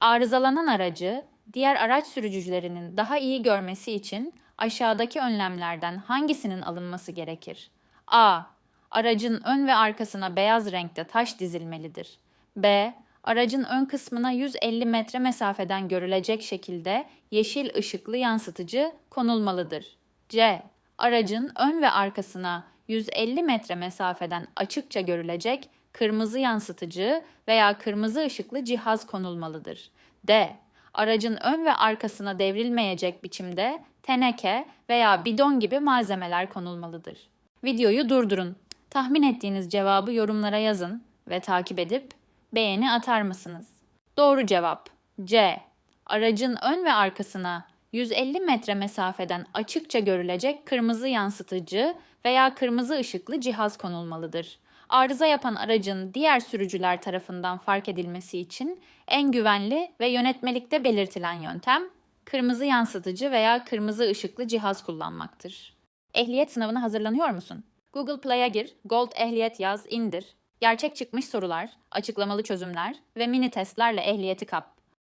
Arızalanan aracı diğer araç sürücülerinin daha iyi görmesi için aşağıdaki önlemlerden hangisinin alınması gerekir? A. Aracın ön ve arkasına beyaz renkte taş dizilmelidir. B. Aracın ön kısmına 150 metre mesafeden görülecek şekilde yeşil ışıklı yansıtıcı konulmalıdır. C. Aracın ön ve arkasına 150 metre mesafeden açıkça görülecek kırmızı yansıtıcı veya kırmızı ışıklı cihaz konulmalıdır. D. Aracın ön ve arkasına devrilmeyecek biçimde teneke veya bidon gibi malzemeler konulmalıdır. Videoyu durdurun. Tahmin ettiğiniz cevabı yorumlara yazın ve takip edip beğeni atar mısınız? Doğru cevap C. Aracın ön ve arkasına 150 metre mesafeden açıkça görülecek kırmızı yansıtıcı veya kırmızı ışıklı cihaz konulmalıdır. Arıza yapan aracın diğer sürücüler tarafından fark edilmesi için en güvenli ve yönetmelikte belirtilen yöntem kırmızı yansıtıcı veya kırmızı ışıklı cihaz kullanmaktır. Ehliyet sınavına hazırlanıyor musun? Google Play'a gir, Gold Ehliyet yaz, indir. Gerçek çıkmış sorular, açıklamalı çözümler ve mini testlerle ehliyeti kap.